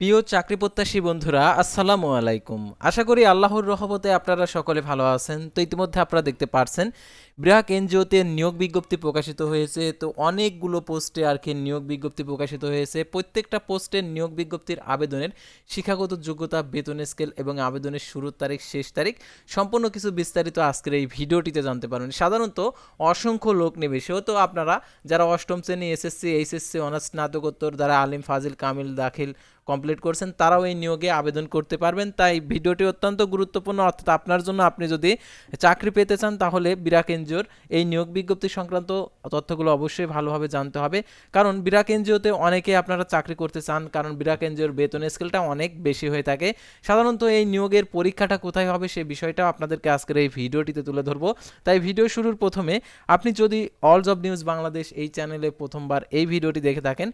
প্রিয় চাকরি প্রত্যাশী বন্ধুরা, আসসালামু আলাইকুম। আশা করি আল্লাহর রহমতে আপনারা সকলে ভালো আছেন। তো ইতিমধ্যে আপনারা দেখতে পারছেন ব্র্যাক এনজিওতে নিয়োগ বিজ্ঞপ্তি প্রকাশিত হয়েছে। তো অনেকগুলো পোস্টে আর কি নিয়োগ বিজ্ঞপ্তি প্রকাশিত হয়েছে। প্রত্যেকটা পোস্টের নিয়োগ বিজ্ঞপ্তির আবেদনের শিক্ষাগত যোগ্যতা, বেতন স্কেল এবং আবেদনের শুরুর তারিখ, শেষ তারিখ সম্পূর্ণ কিছু বিস্তারিত আজকের এই ভিডিওটিতে জানতে পারবেন। সাধারণত অসংখ্য লোক নেবে সেহেতু আপনারা যারা অষ্টম শ্রেণি, এসএসসি, এইচএসসি, অনার্স, স্নাতকোত্তর দ্বারা আলিম, ফাজিল, কামিল, দাখিল কমপ্লিট করছেন, তারাও এই নিয়োগে আবেদন করতে পারবেন। তাই ভিডিওটি অত্যন্ত গুরুত্বপূর্ণ, অর্থাৎ আপনার জন্য আপনি যদি চাকরি পেতে চান, তাহলে বিরাক এনজিওর এই নিয়োগ বিজ্ঞপ্তি সংক্রান্ত তথ্যগুলো অবশ্যই ভালোভাবে জানতে হবে। কারণ বিরাক এনজিওতে অনেকে আপনারা চাকরি করতে চান, কারণ বিরাক এনজিওর বেতন স্কেলটা অনেক বেশি হয়ে থাকে। সাধারণত এই নিয়োগের পরীক্ষাটা কোথায় হবে সেই বিষয়টাও আপনাদেরকে আজকের এই ভিডিওটিতে তুলে ধরবো। তাই ভিডিও শুরুর প্রথমে আপনি যদি অল জব নিউজ বাংলাদেশ এই চ্যানেলে প্রথমবার এই ভিডিওটি দেখে থাকেন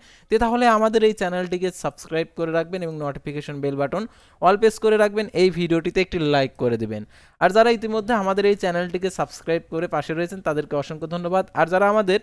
তাহলে আমাদের এই চ্যানেলটিকে সাবস্ক্রাইব করে রাখবেন এবং notification bell button all press করে রাখবেন। এই ভিডিওটিতে একটি লাইক করে দেবেন। আর যারা ইতিমধ্যে আমাদের এই চ্যানেলটিকে সাবস্ক্রাইব করে পাশে রয়েছেন, তাদেরকে অসংখ্য ধন্যবাদ। আর যারা আমাদের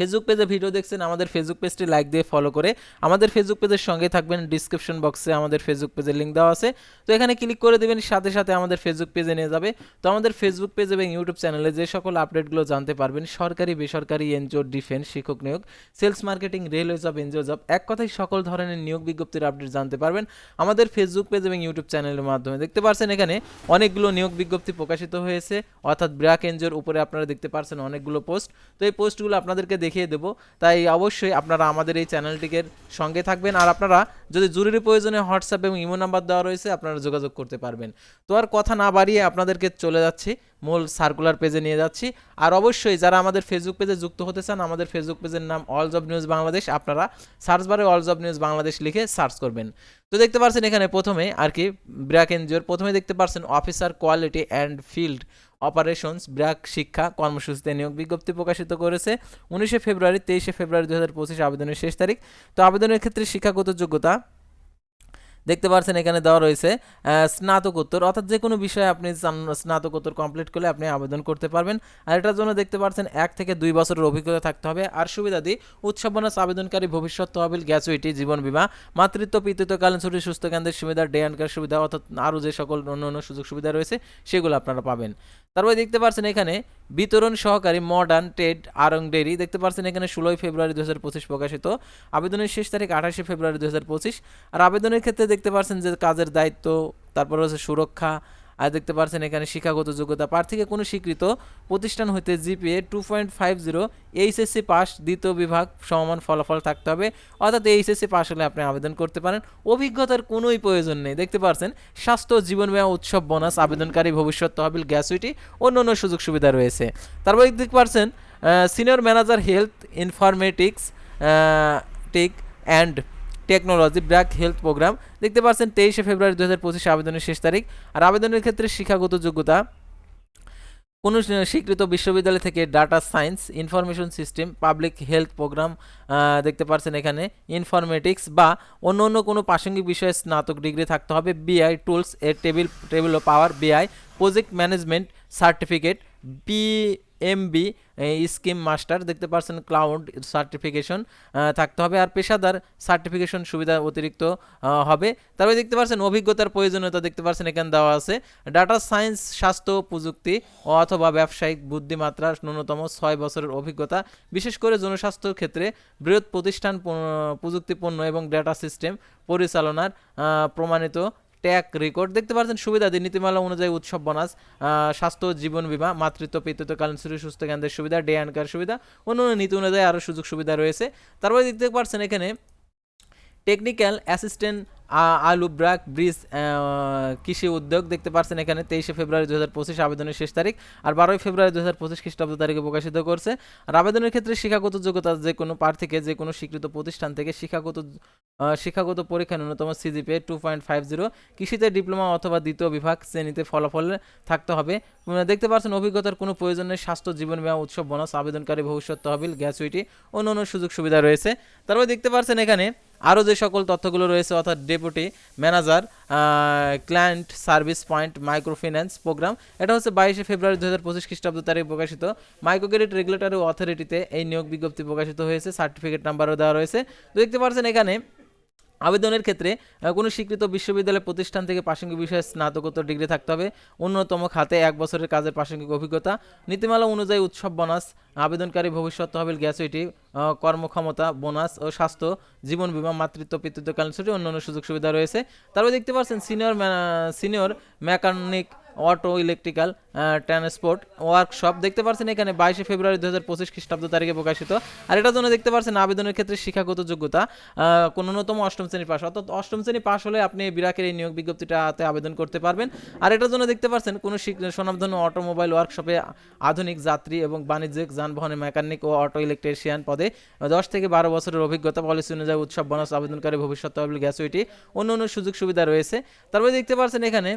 ফেসবুক পেজে ভিডিও দেখছেন, আমাদের ফেসবুক পেজটি লাইক দিয়ে ফলো করে আমাদের ফেসবুক পেজের সঙ্গে থাকবেন। ডিসক্রিপশন বক্সে আমাদের ফেসবুক পেজের লিঙ্ক দেওয়া আছে। তো এখানে ক্লিক করে দেবেন, সাথে সাথে আমাদের ফেসবুক পেজে নিয়ে যাবে। তো আমাদের ফেসবুক পেজ এবং ইউটিউব চ্যানেলে যে সকল আপডেটগুলো জানতে পারবেন, সরকারি, বেসরকারি এনজিও ডিফেন্স শিক্ষক নিয়োগ sales marketing railway job NGO job এক কথায় সকল ধরনের নিয়োগ বিজ্ঞপ্তির আপডেট জানতে পারবেন আমাদের ফেসবুক পেজ এবং ইউটিউব চ্যানেলের মাধ্যমে। দেখতে পাচ্ছেন এখানে অনেকগুলো নিয়োগ বিজ্ঞপ্তি প্রকাশিত হয়েছে, অর্থাৎ ব্র্যাক এনজিওর উপরে আপনারা দেখতে পাচ্ছেন অনেকগুলো পোস্ট তো এই পোস্টগুলো আপনাদেরকে দেখিয়ে দেবো। তাই অবশ্যই আপনারা আমাদের এই চ্যানেলটিকে সঙ্গে থাকবেন। আর আপনারা যদি জরুরি প্রয়োজনে হোয়াটসঅ্যাপ এবং ইমো নাম্বার দেওয়া রয়েছে, আপনারা যোগাযোগ করতে পারবেন। তো আর কথা না বাড়িয়ে আপনাদেরকে চলে যাচ্ছি, মূল সার্কুলার পেজে নিয়ে যাচ্ছি। আর অবশ্যই যারা আমাদের ফেসবুক পেজে যুক্ত হতে চান, আমাদের ফেসবুক পেজের নাম অল জব নিউজ বাংলাদেশ আপনারা সার্চ বারে অল জব নিউজ বাংলাদেশ লিখে সার্চ করবেন। তো দেখতে পাচ্ছেন এখানে প্রথমে আর কি ব্র্যাক এনজিওর, প্রথমে দেখতে পাচ্ছেন officer quality and field operations, BRAC শিক্ষা, কর্মসূচিতে নিয়োগ বিজ্ঞপ্তি প্রকাশিত করেছে উনিশে ফেব্রুয়ারি, তেইশে ফেব্রুয়ারি দু হাজার পঁচিশ আবেদনের শেষ তারিখ। তো আবেদনের ক্ষেত্রে শিক্ষাগত যোগ্যতা দেখতে পাচ্ছেন এখানে দেওয়া রয়েছে স্নাতকোত্তর। অর্থাৎ যে কোনো বিষয়ে আপনি স্নাতকোত্তর কমপ্লিট করলে আপনি আবেদন করতে পারবেন। আর এটার জন্য দেখতে পাচ্ছেন এক থেকে দুই বছরের অভিজ্ঞতা থাকতে হবে। আর সুবিধাদি উৎসব বোনাস আবেদনকারী ভবিষ্যৎ তহবিল, গ্যাচুইটি, জীবন বীমা, মাতৃত্ব, পিতৃত্বকালীন ছুটি সুস্থ কেন্দ্রের সুবিধা ডে অ্যান্ড সুবিধা, অর্থাৎ আরও যে সকল অন্য অন্য সুযোগ সুবিধা রয়েছে, সেগুলো আপনারা পাবেন। তারপরে দেখতে পাচ্ছেন এখানে বিতরণ সহকারী মডার্ন টেড আরং ডেরি দেখতে পাচ্ছেন এখানে ষোলোই ফেব্রুয়ারি দু হাজার পঁচিশ প্রকাশিত। আবেদনের শেষ তারিখ আঠাশে ফেব্রুয়ারি দু হাজার পঁচিশ। আর আবেদনের ক্ষেত্রে দেখতে পাচ্ছেন যে কাজের দায়িত্ব, তারপর হচ্ছে সুরক্ষা আর দেখতে পাচ্ছেন এখানে শিক্ষাগত যোগ্যতা প্রার্থীকে কোনো স্বীকৃত প্রতিষ্ঠান হইতে GPA two point five zero HSC pass দ্বিতীয় বিভাগ সমমান ফলাফল থাকতে হবে। অর্থাৎ এইচএসসি পাস হলে আপনি আবেদন করতে পারেন। অভিজ্ঞতার কোনোই প্রয়োজন নেই। দেখতে পাচ্ছেন স্বাস্থ্য জীবন বীমা উৎসব বোনাস আবেদনকারী ভবিষ্যৎ তহবিল গ্যাসুইটি অন্য অন্য সুযোগ সুবিধা রয়েছে। তারপর দেখতে পাচ্ছেন senior manager health informatics tech and technology BRAC health programme. দেখতে পাচ্ছেন তেইশে ফেব্রুয়ারি দু হাজার পঁচিশে আবেদনের শেষ তারিখ। আর আবেদনের ক্ষেত্রে শিক্ষাগত যোগ্যতা। কোনো স্বীকৃত বিশ্ববিদ্যালয় থেকে data science, information system, public health programme দেখতে পাচ্ছেন এখানে ইনফরমেটিক্স বা অন্য অন্য কোনো প্রাসঙ্গিক বিষয়ে স্নাতক ডিগ্রি থাকতে হবে। বিআই টুলস, এর table table power, BI, project management certificate PMP scrum master দেখতে পাচ্ছেন ক্লাউড সার্টিফিকেশন থাকতে হবে। আর পেশাদার সার্টিফিকেশন সুবিধা অতিরিক্ত হবে। তারপরে দেখতে পাচ্ছেন অভিজ্ঞতার প্রয়োজনীয়তা দেখতে পাচ্ছেন এখানে দেওয়া আছে। ডাটা সায়েন্স স্বাস্থ্য, প্রযুক্তি অথবা ব্যবসায়িক বুদ্ধিমাত্রা ন্যূনতম ছয় বছরের অভিজ্ঞতা। বিশেষ করে জনস্বাস্থ্যের ক্ষেত্রে বৃহৎ প্রতিষ্ঠান প- প্রযুক্তিপণ্য এবং ডেটা সিস্টেম পরিচালনার প্রমাণিত ট্যাগ রেকর্ড দেখতে পাচ্ছেন সুবিধাদি নীতিমালা অনুযায়ী উৎসব বোনাস স্বাস্থ্য, জীবন বীমা, মাতৃত্ব, পিতৃত্বকালীন শিশু সুস্থ কেন্দ্রের সুবিধা ডে কেয়ার সুবিধা অন্য নীতি অনুযায়ী আরও সুযোগ সুবিধা রয়েছে। তারপরে দেখতে পাচ্ছেন এখানে টেকনিক্যাল অ্যাসিস্ট্যান্ট আলু ব্রাক ব্রিজ কৃষি উদ্যোগ। দেখতে পাচ্ছেন এখানে তেইশে ফেব্রুয়ারি দু হাজার পঁচিশ আবেদনের শেষ তারিখ আর বারোই ফেব্রুয়ারি দু হাজার পঁচিশ খ্রিস্টাব্দ তারিখে প্রকাশিত করছে। আর আবেদনের ক্ষেত্রে শিক্ষাগত যোগ্যতা যে কোনো প্রার্থীকে, যে কোনো স্বীকৃত প্রতিষ্ঠান থেকে শিক্ষাগত শিক্ষাগত পরীক্ষা ন্যূনতম CGPA two point five zero কৃষিতে ডিপ্লোমা অথবা দ্বিতীয় বিভাগ শ্রেণীতে ফলাফল থাকতে হবে। দেখতে পাচ্ছেন, অভিজ্ঞতার কোনো প্রয়োজন নেই, স্বাস্থ্য, জীবন বীমা, উৎসব, বোনাস, আবেদনকারী ভবিষ্যৎ তহবিল গ্যাচুইটি অন্য অন্য সুযোগ সুবিধা রয়েছে। তারপরে দেখতে পাচ্ছেন এখানে আরও যে সকল তথ্যগুলো রয়েছে, অর্থাৎ deputy, manager client service point microfinance programme, এটা হচ্ছে বাইশে ফেব্রুয়ারি দু হাজার পঁচিশ খ্রিস্টাব্দ তারিখে প্রকাশিত। মাইক্রো ক্রেডিট রেগুলেটরি অথরিটিতে এই নিয়োগ বিজ্ঞপ্তি প্রকাশিত হয়েছে, সার্টিফিকেট নাম্বারও দেওয়া রয়েছে। তো দেখতে পাচ্ছেন এখানে আবেদনের ক্ষেত্রে কোনো স্বীকৃত বিশ্ববিদ্যালয় প্রতিষ্ঠান থেকে প্রাসঙ্গিক বিষয়ে স্নাতকোত্তর ডিগ্রি থাকতে হবে। অন্যতম খাতে এক বছরের কাজের প্রাসঙ্গিক অভিজ্ঞতা। নীতিমালা অনুযায়ী উৎসব বোনাস আবেদনকারী ভবিষ্যৎ তহবিল গ্যাসুইটি আহ, কর্মক্ষমতা বোনাস ও স্বাস্থ্য জীবন বিমা মাতৃত্ব পিতৃত্বকালীন ছুটি অন্যান্য সুযোগ সুবিধা রয়েছে। তারপরে দেখতে পাচ্ছেন senior senior mechanic auto electrical transport workshop দেখতে পাচ্ছেন এখানে বাইশে ফেব্রুয়ারি দু হাজার পঁচিশ খ্রিস্টাব্দ তারিখে প্রকাশিত। আর এটার জন্য দেখতে পাচ্ছেন আবেদনের ক্ষেত্রে শিক্ষাগত যোগ্যতা কোন ন্যূনতম অষ্টম শ্রেণি পাস অর্থাৎ অষ্টম শ্রেণি পাস হলে আপনি বিরাকের এই নিয়োগ বিজ্ঞপ্তিটাতে আবেদন করতে পারবেন। আর এটার জন্য দেখতে পাচ্ছেন কোনো স্বনামধন্য অটোমোবাইল ওয়ার্কশপে আধুনিক যাত্রী এবং বাণিজ্যিক যানবাহনের মেকানিক ও অটো ইলেকট্রিশিয়ান পদে দশ থেকে বারো বছরের অভিজ্ঞতা পলিসি অনুযায়ী উৎসব বোনাস আবেদনকারী ভবিষ্যৎ, তহবিল গ্যাসুইটি অন্য অন্য সুযোগ সুবিধা রয়েছে। তারপরে দেখতে পাচ্ছেন এখানে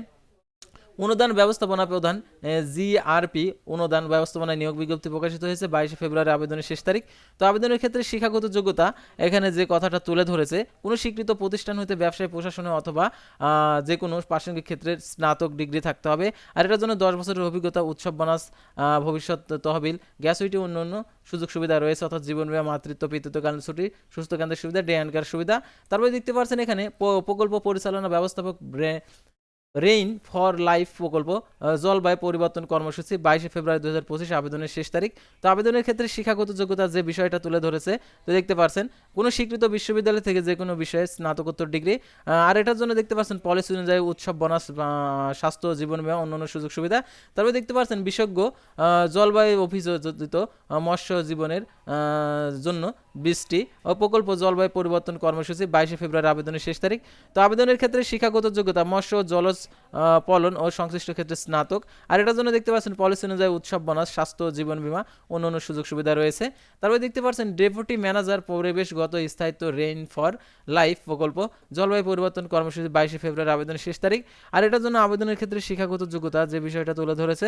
অনুদান ব্যবস্থাপনা প্রধান জিআরপি অনুদান ব্যবস্থাপনায় নিয়োগ বিজ্ঞপ্তি প্রকাশিত হয়েছে বাইশে ফেব্রুয়ারি আবেদনের শেষ তারিখ। তো আবেদনের ক্ষেত্রে শিক্ষাগত যোগ্যতা এখানে যে কথাটা তুলে ধরেছে, কোনো স্বীকৃত প্রতিষ্ঠান হতে ব্যবসায়, প্রশাসনে অথবা যে কোনো প্রাসঙ্গিক ক্ষেত্রে স্নাতক ডিগ্রি থাকতে হবে। আর এটার জন্য দশ বছরের অভিজ্ঞতা, উৎসব, বনাস ভবিষ্যৎ তহবিল গ্যাসুইটি অন্যান্য সুযোগ সুবিধা রয়েছে, অর্থাৎ জীবন বিমা, মাতৃত্ব, পিতৃত্বকালীন ছুটি, সুস্থ কেন্দ্রের সুবিধা, ডে অ্যান্ড সুবিধা। তারপরে দেখতে পাচ্ছেন এখানে প্রকল্প পরিচালনা ব্যবস্থাপক রেইন ফর লাইফ প্রকল্প জলবায়ু পরিবর্তন কর্মসূচি, বাইশে ফেব্রুয়ারি দু হাজার পঁচিশ আবেদনের শেষ তারিখ। তো আবেদনের ক্ষেত্রে শিক্ষাগত যোগ্যতার যে বিষয়টা তুলে ধরেছে, তো দেখতে পাচ্ছেন কোনো স্বীকৃত বিশ্ববিদ্যালয় থেকে যে কোনো বিষয়ে স্নাতকোত্তর ডিগ্রি আর এটার জন্য দেখতে পাচ্ছেন পলিসি অনুযায়ী উৎসব, বোনাস স্বাস্থ্য, জীবন বিমা, অন্যান্য সুযোগ সুবিধা। তারপরে দেখতে পাচ্ছেন বিশেষজ্ঞ জলবায়ু অভিযোজিত মৎস্য জীবনের জন্য বৃষ্টি, ও প্রকল্প জলবায়ু পরিবর্তন কর্মসূচি, বাইশে ফেব্রুয়ারি আবেদনের শেষ তারিখ। তো আবেদনের ক্ষেত্রে শিক্ষাগত যোগ্যতা, মৎস্য, জলজ পালন ও সংশ্লিষ্ট ক্ষেত্রে স্নাতক। আর এটার জন্য দেখতে পাচ্ছেন পলিসি অনুযায়ী উৎসব, বোনাস, স্বাস্থ্য, জীবন বীমা অন্যান্য সুযোগ সুবিধা রয়েছে। তারপরে দেখতে পাচ্ছেন ডেপুটি ম্যানেজার পরিবেশগত স্থায়িত্ব রেইন ফর লাইফ প্রকল্প, জলবায়ু পরিবর্তন কর্মসূচি বাইশে ফেব্রুয়ারি আবেদনের শেষ তারিখ। আর এটার জন্য আবেদনের ক্ষেত্রে শিক্ষাগত যোগ্যতা যে বিষয়টা তুলে ধরেছে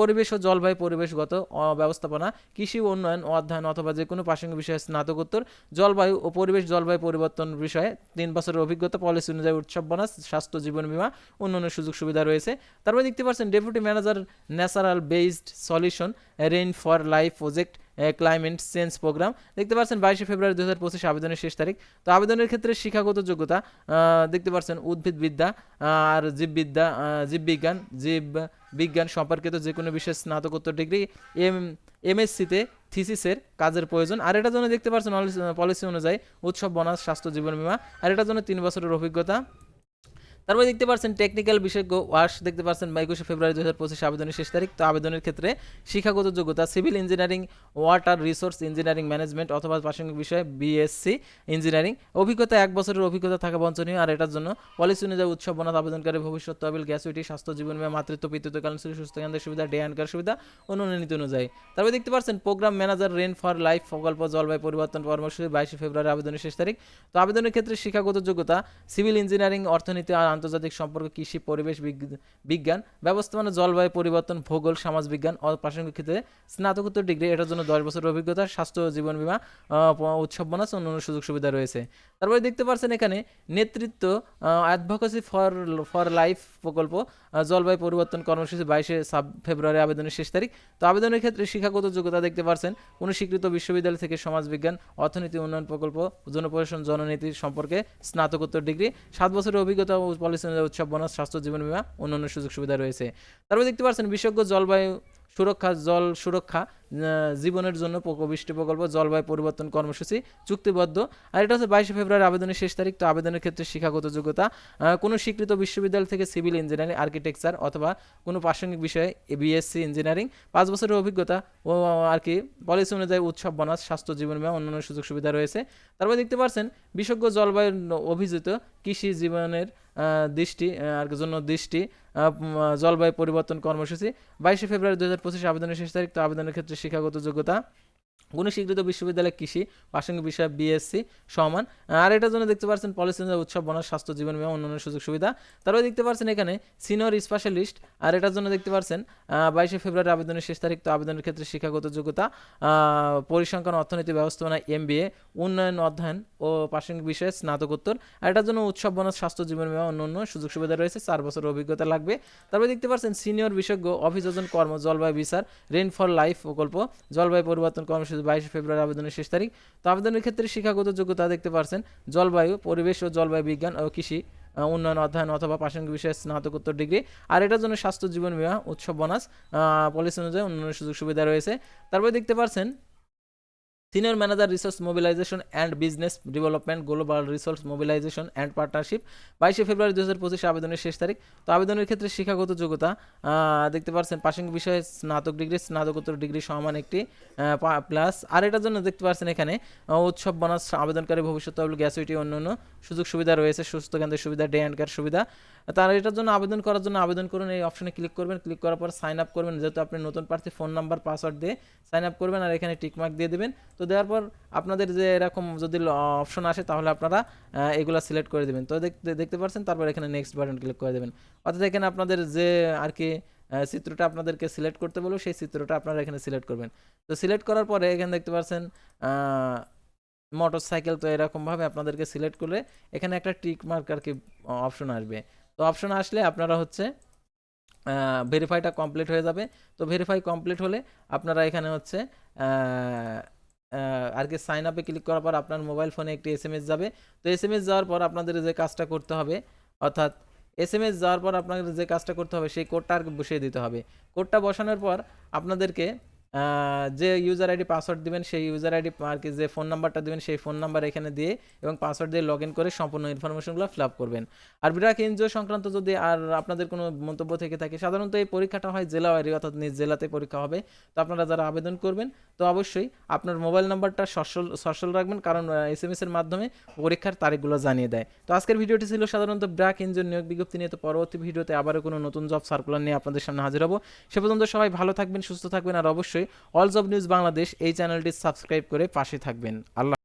পরিবেশ ও জলবায়ু পরিবেশগত ব্যবস্থাপনা, কৃষি উন্নয়ন ও অধ্যয়ন অথবা যে কোনো প্রাসঙ্গিক বিষয়ে স্নাতকোত্তর, জলবায়ু ও পরিবেশ জলবায়ু পরিবর্তন বিষয়ে তিন বছরের অভিজ্ঞতা, পলিসি অনুযায়ী উৎসব, বোনাস, স্বাস্থ্য, জীবন বীমা অন্যান্য সুযোগ সুবিধা রয়েছে। তারপরে দেখতে পাচ্ছেন deputy manager natural based solution rain for life project climate change programme দেখতে পাচ্ছেন, বাইশে ফেব্রুয়ারি দু হাজার পঁচিশ আবেদনের শেষ তারিখ। তো আবেদনের ক্ষেত্রে শিক্ষাগত যোগ্যতা দেখতে পাচ্ছেন উদ্ভিদবিদ্যা আর জীববিদ্যা জীববিজ্ঞান জীব বিজ্ঞান সম্পর্কিত যে কোনো বিষয়ে স্নাতকোত্তর ডিগ্রি, এম, এমএসসিতে থিসিসের কাজের প্রয়োজন। আর এটার জন্য দেখতে পাচ্ছেন পলিসি অনুযায়ী উৎসব, বোনাস, স্বাস্থ্য, জীবন বীমা। আর এটার জন্য তিন বছরের অভিজ্ঞতা। তারপরে দেখতে পাচ্ছেন টেকনিক্যাল বিশেষজ্ঞ ওয়াশ দেখতে পাচ্ছেন একুশে ফেব্রুয়ারি দু হাজার পঁচিশ আবেদনের শেষ তারিখ। তো আবেদনের ক্ষেত্রে শিক্ষাগত যোগ্যতা civil engineering water resource engineering management অথবা প্রাসঙ্গিক বিষয়ে বিএসসি ইঞ্জিনিয়ারিং অভিজ্ঞতা এক বছরের অভিজ্ঞতা থাকা বঞ্চনীয় আর এটার জন্য পলিসি অনুযায়ী উৎসব বনাত আবেদনকারী ভবিষ্যৎ তহবিল গ্যাসুইটি স্বাস্থ্য জীবন বিমা মাতৃত্ব পিতৃত্বকালীন ছুটি, সুস্থ কেন্দ্রের সুবিধা ডে অ্যান্ড সুবিধা অন্যান্য নীতি অনুযায়ী। তারপরে দেখতে পাচ্ছেন programme manager rain for life প্রকল্প জলবায়ু পরিবর্তন কর্মসূচি বাইশে ফেব্রুয়ারি আবেদনের শেষ তারিখ। তো আবেদনের ক্ষেত্রে শিক্ষাগত যোগ্যতা সিভিল ইঞ্জিনিয়ারিং অর্থনীতি আর আন্তর্জাতিক সম্পর্ক, কৃষি, পরিবেশ বিজ্ঞান, ব্যবস্থাপনা, জলবায়ু পরিবর্তন, ভূগোল সমাজ বিজ্ঞান ও প্রাসঙ্গিক ক্ষেত্রে স্নাতকোত্তর ডিগ্রি। এটার জন্য দশ বছরের অভিজ্ঞতা, স্বাস্থ্য জীবন বিমা উৎসব বোনাস, অন্যান্য সুযোগ সুবিধা রয়েছে। তারপরে দেখতে পাচ্ছেন এখানে নেতৃত্ব অ্যাডভোকেসি ফর ফর লাইফ প্রকল্প জলবায়ু পরিবর্তন কর্মসূচি বাইশে সাব ফেব্রুয়ারি আবেদনের শেষ তারিখ। তো আবেদনের ক্ষেত্রে শিক্ষাগত যোগ্যতা দেখতে পারছেন। কোনো স্বীকৃত বিশ্ববিদ্যালয় থেকে সমাজবিজ্ঞান, অর্থনীতি উন্নয়ন প্রকল্প, জনপ্রশাসন জননীতি সম্পর্কে স্নাতকোত্তর ডিগ্রি, সাত বছরের অভিজ্ঞতা ও পলিসি উৎসব, বোনাস, স্বাস্থ্য, জীবন বিমা, অন্যান্য সুযোগ সুবিধা রয়েছে। তারপরে দেখতে পাচ্ছেন বিশেষজ্ঞ জলবায়ু সুরক্ষা, জল সুরক্ষা জীবনের জন্য বৃষ্টি প্রকল্প, জলবায়ু পরিবর্তন কর্মসূচি, চুক্তিবদ্ধ। আর এটা হচ্ছে বাইশে ফেব্রুয়ারি আবেদনের শেষ তারিখ। তো আবেদনের ক্ষেত্রে শিক্ষাগত যোগ্যতা কোনো স্বীকৃত বিশ্ববিদ্যালয় থেকে সিভিল ইঞ্জিনিয়ারিং, আর্কিটেকচার অথবা কোনো প্রাসঙ্গিক বিষয়ে বিএসসি ইঞ্জিনিয়ারিং, পাঁচ বছরের অভিজ্ঞতা ও আর কি, পলিসি অনুযায়ী উৎসব, বোনাস, স্বাস্থ্য, জীবন বীমা, অন্যান্য সুযোগ সুবিধা রয়েছে। তারপর দেখতে পাচ্ছেন বিশেষজ্ঞ জলবায়ু অভিজিত কৃষি জীবনের দৃষ্টি আর জন্য দৃষ্টি জলবায়ু পরিবর্তন কর্মসূচি। বাইশে ফেব্রুয়ারি দু হাজার পঁচিশ আবেদনের শেষ তারিখ। তো আবেদনের ক্ষেত্রে শিক্ষাগত যোগ্যতা কোনো স্বীকৃত বিশ্ববিদ্যালয় কৃষি, প্রাসঙ্গিক বিষয় বিএসসি সমান। আর এটার জন্য দেখতে পাচ্ছেন পলিসি উৎসব বনার স্বাস্থ্য, জীবন বিমা, অন্যান্য সুযোগ সুবিধা। তারপরে দেখতে পাচ্ছেন এখানে সিনিয়র স্পেশালিস্ট। আর এটার জন্য দেখতে পাচ্ছেন বাইশে ফেব্রুয়ারি আবেদনের শেষ তারিখ, তো আবেদনের ক্ষেত্রে শিক্ষাগত যোগ্যতা পরিসংখ্যান, অর্থনীতি ব্যবস্থাপনা এম এমবিএ উন্নয়ন, অধ্যয়ন ও প্রাসঙ্গিক বিষয়ে স্নাতকোত্তর। আর এটার জন্য উৎসব বনার স্বাস্থ্য, জীবন বিমা, অন্যান্য সুযোগ সুবিধা রয়েছে, চার বছর অভিজ্ঞতা লাগবে। তারপরে দেখতে পাচ্ছেন সিনিয়র বিশেষজ্ঞ, অভিযোজন কর্ম, জলবায়ু বিচার রেন ফর লাইফ প্রকল্প, জলবায়ু পরিবর্তন কর্মসূচি বৃহস্পতি বাইশে ফেব্রুয়ারি আবেদনের শেষ তারিখ। তো আবেদনের ক্ষেত্রে শিক্ষাগত যোগ্যতা দেখতে পারছেন, জলবায়ু, পরিবেশ ও জলবায়ু বিজ্ঞান ও কৃষি উন্নয়ন অধ্যয়ন অথবা প্রাসঙ্গিক বিষয়ে স্নাতকোত্তর ডিগ্রি। আর এটার জন্য স্বাস্থ্য জীবন বিমা, উৎসব বোনাস পলিসি অনুযায়ী উন্নয়নের সুযোগ সুবিধা রয়েছে। তারপরে দেখতে পারছেন senior manager resource mobilisation and business development global resource mobilisation and partnership বাইশে ফেব্রুয়ারি দু হাজার পঁচিশে আবেদনের শেষ তারিখ। তো আবেদনের ক্ষেত্রে শিক্ষাগত যোগ্যতা দেখতে পাচ্ছেন প্রাসঙ্গিক বিষয়ে স্নাতক ডিগ্রি, স্নাতকোত্তর ডিগ্রি সমান একটি প্লাস আর এটার জন্য দেখতে পাচ্ছেন এখানে উৎসব বোনাস আবেদনকারী ভবিষ্যৎ তহবিল গ্যাসুইটি অন্যান্য সুযোগ সুবিধা রয়েছে, সুস্থ কেন্দ্রের সুবিধা ডে অ্যান্ড কেয়ার সুবিধা। তার এটার জন্য আবেদন করার জন্য আবেদন করুন, এই অপশনে ক্লিক করবেন। ক্লিক করার পর সাইন আপ করবেন। যেহেতু আপনি নতুন প্রার্থী ফোন নাম্বার পাসওয়ার্ড দিয়ে সাইন আপ করবেন আর এখানে টিকমার্ক দিয়ে দেবেন। তো দেওয়ার পর আপনাদের যে এরকম যদি অপশন আসে, তাহলে আপনারা এগুলা সিলেক্ট করে দেবেন। তো দেখতে দেখতে পাচ্ছেন তারপর এখানে নেক্সট বাটন ক্লিক করে দেবেন। অর্থাৎ এখানে আপনাদের যে আর কি চিত্রটা আপনাদেরকে সিলেক্ট করতে বলব সেই চিত্রটা আপনারা এখানে সিলেক্ট করবেন। তো সিলেক্ট করার পরে এখানে দেখতে পাচ্ছেন মোটর সাইকেল তো এরকমভাবে আপনাদেরকে সিলেক্ট করলে এখানে একটা টিক মার্ক আর কি অপশন আসবে। তো অপশন আসলে আপনারা হচ্ছে ভেরিফাইটা কমপ্লিট হয়ে যাবে। তো ভেরিফাই কমপ্লিট হলে আপনারা এখানে হচ্ছে আর কি সাইন আপে ক্লিক করার পর আপনার মোবাইল ফোনে একটি এস যাবে। তো এস যাওয়ার পর আপনাদের যে কাজটা করতে হবে, অর্থাৎ এস এম এস যাওয়ার পর আপনাদের যে কাজটা করতে হবে, সেই কোডটা আর বসিয়ে দিতে হবে। কোডটা বসানোর পর আপনাদেরকে যে ইউজার আইডি পাসওয়ার্ড দিবেন, সেই ইউজার আইডি আর কি যে ফোন নাম্বারটা দিবেন, সেই ফোন নাম্বার এখানে দিয়ে এবং পাসওয়ার্ড দিয়ে লগ ইন করে সম্পূর্ণ ইনফরমেশনগুলো ফিল আপ করবেন। আর বিরাট এনজিও সংক্রান্ত যদি আর আপনাদের কোনো মন্তব্য থেকে থাকে, সাধারণত এই পরীক্ষাটা হয় জেলা ওয়ারি অর্থাৎ নিজ জেলাতে পরীক্ষা হবে। তো আপনারা যারা আবেদন করবেন, তো অবশ্যই আপনার মোবাইল নাম্বারটা সচল সচল রাখবেন, কারণ এস এম এস এর মাধ্যমে পরীক্ষার তারিখগুলো জানিয়ে দেয়। তো আজকের ভিডিওটি ছিল সাধারণত ব্র্যাক এনজিও নিয়োগ বিজ্ঞপ্তি নিয়ে। তো পরবর্তী ভিডিওতে আবারও কোনো নতুন জব সার্কুলার নিয়ে আপনাদের সামনে হাজির হব। সে পর্যন্ত সবাই ভালো থাকবেন, সুস্থ থাকবেন, আর অবশ্যই অল অব নিউজ বাংলাদেশ এই চ্যানেলটি সাবস্ক্রাইব করে পাশে থাকবেন। আল্লাহ